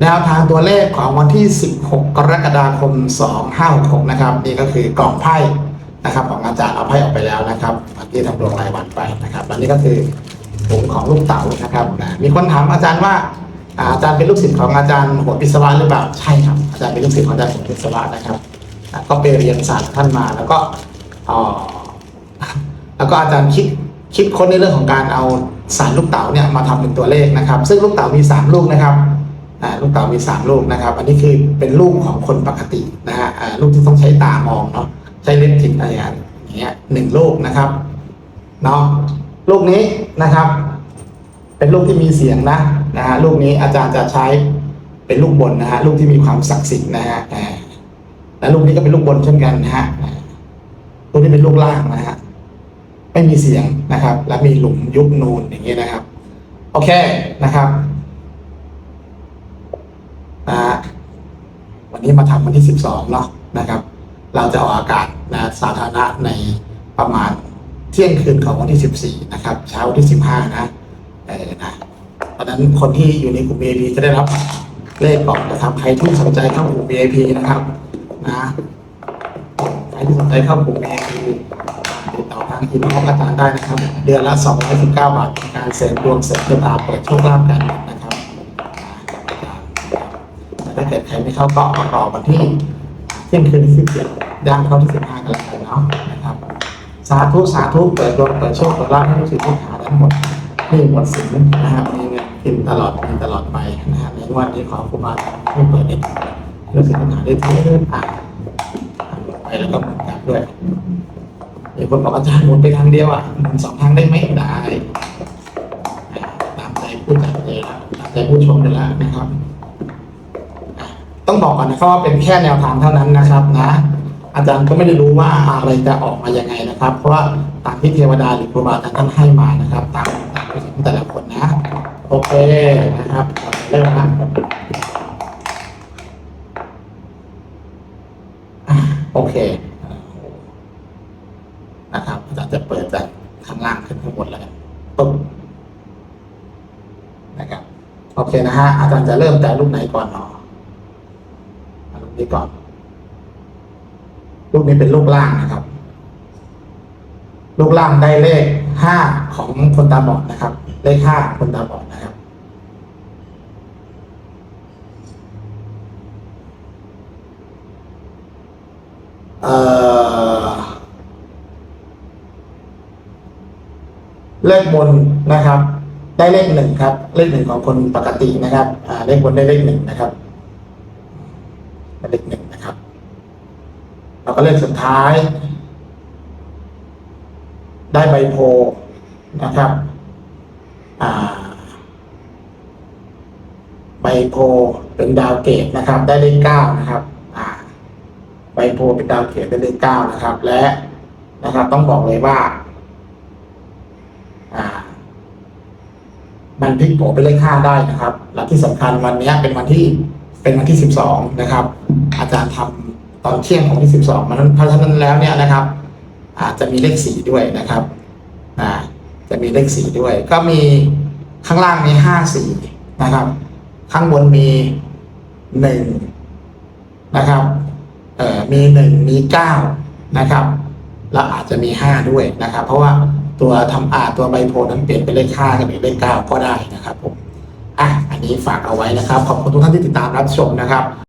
แนวทางตัวเลขของวันที่ 16 กรกฎาคม 2566 นะครับ นี่ก็คือกล่องไพ่นะครับ ของอาจารย์เอาไพ่ออกไปแล้วนะครับเมื่อกี้ทำดวงรายวันไปนะครับและนี่ก็คือถุงของลูกเต๋านะครับนะมีคนถามอาจารย์ว่าอาจารย์เป็นลูกศิษย์ของอาจารย์หัวปิศวะหรือเปล่าใช่ครับอาจารย์เป็นลูกศิษย์ของอาจารย์หัวปิศวะนะครับก็ไปเรียนศาสตร์ท่านมาแล้วก็อ่อแล้วก็อาจารย์คิดคิดค้นในเรื่องของการเอาสารลูกเต๋าเนี่ยมาทำเป็นตัวเลขนะครับ ซึ่งลูกเต๋ามี 3 ลูกนะครับ อ่าลูกเต๋ามลูกนะครับ อันนี้คือเป็นลูกของคนปกตินะฮะลูกที่ต้องใช้ตามองเนาะใช้เล็บจิกอะไรอย่างเงี้ยหนึ่งลูกนะครับเนาะลูกนี้นะครับ เป็นลูกที่มีเสียงนะนะฮะลูกนี้อาจารย์จะใช้เป็นลูกบนนะฮะลูกที่มีความศักดิ์สิทธิ์นะฮะอ่และลูกนี้ก็เป็นลูกบนเช่นกันนะฮะลูกนี้เป็นลูกล่างนะฮะไม่มีเสียงนะครับ และมีหลุมยุบนูนอย่างนี้ยนะครับ โอเคนะครับ นะฮะวันนี้มาทำวันที่ 12เนาะนะครับ เราจะออกอากาศนะสาธารณะในประมาณเที่ยงคืนของวันที่ 14 นะครับ เช้าวันที่ 15 นะเออนะเพราะนั้นคนที่อยู่ในกลุ่ม VIP จะได้รับเลขก่อนนะครับใครที่สนใจเข้ากลุ่ม VIP นะครับนะใครที่สนใจเข้ากลุ่ม VIP ติดต่อทางทีมของอาจารย์ได้นะครับ เดือนละ 219 บาทในการเสริมดวงเสริมชะตาเปิดโชคลาภกัน ถ้าเกิดใครไม่เข้าก็รอวันที่เที่ยงคืนที่17ย่างเข้าที่15กันแล้วกันเนาะนะครับ สาธุสาธุเปิดดวงเปิดโชคเปิดลาภให้ลูกศิษย์ลูกหาทั้งหมดนี่หมดสินนะครับมีเงินกินตลอดมีตลอดไปนะครับในวันนี้ขอครูบาอาจารย์ให้เปิดเด็กลูกศิษย์ลูกหาได้ทั้งเรื่องอ่านไปแล้วก็หมุนกลับด้วยมีคนบอกอาจารย์หมุนไปทางเดียวอะหมุนสองทางได้ไหมได้ตามใจผู้จัดเลยละตามใจผู้ชมเลยละนะครับ ต้องบอกก่อนนะครับว่าเป็นแค่แนวทางเท่านั้นนะครับนะอาจารย์ก็ไม่ได้รู้ว่าอะไรจะออกมายังไงนะครับ เพราะว่าตามที่เทวดาหรือครูบาอาจารย์ท่านให้มานะครับ ตามตามไปถึงแต่ละคนนะ โอเคนะครับเริ่มนะโอเคนะครับอาจารย์จะเปิดจากข้างล่างขึ้นข้างบนแล้วกันปึ๊บนะครับ โอเคนะฮะอาจารย์จะเริ่มจากลูกไหนก่อนเนาะ นี้ก่อนลูกนี้เป็นลูกล่างนะครับ ลูกล่างได้เลขห้าของคนตาบอดนะครับ เลขห้าคนตาบอดนะครับ เอ่อ เลขบนนะครับ ได้เลขหนึ่งครับ เลขหนึ่งของคนปกตินะครับ อ่า เลขบนได้เลขหนึ่งนะครับ ได้เลขหนึ่งนะครับ แล้วก็เลขสุดท้าย ได้ใบโพนะครับใบโพเป็นดาวเกตนะครับ ได้เลขเก้านะครับใบโพเป็นดาวเกตได้เลขเก้านะครับ และนะครับ ต้องบอกเลยว่ามันพลิกโผเป็นเลขห้าได้นะครับ และที่สำคัญวันนี้เป็นวันที่ เป็นวันที่สิบสองนะครับ อาจารย์ทำตอนเที่ยงของที่สิบสองมันเพราะฉะนั้นแล้วเนี่ยนะครับ อาจจะมีเลขสีด้วยนะครับอ่าจะมีเลขสีด้วย ก็มีข้างล่างมีห้าสีนะครับ ข้างบนมีหนึ่งนะครับเอ่อมีหนึ่งมีเก้านะครับแล้วอาจจะมีห้าด้วยนะครับ เพราะว่าตัวทำอาตัวใบโพนั้นเปลี่ยนเป็นเลขห้ากับเป็นเลขเก้าก็ได้นะครับ นี้ฝากเอาไว้นะครับ ขอบคุณทุกท่านที่ติดตามรับชมนะครับ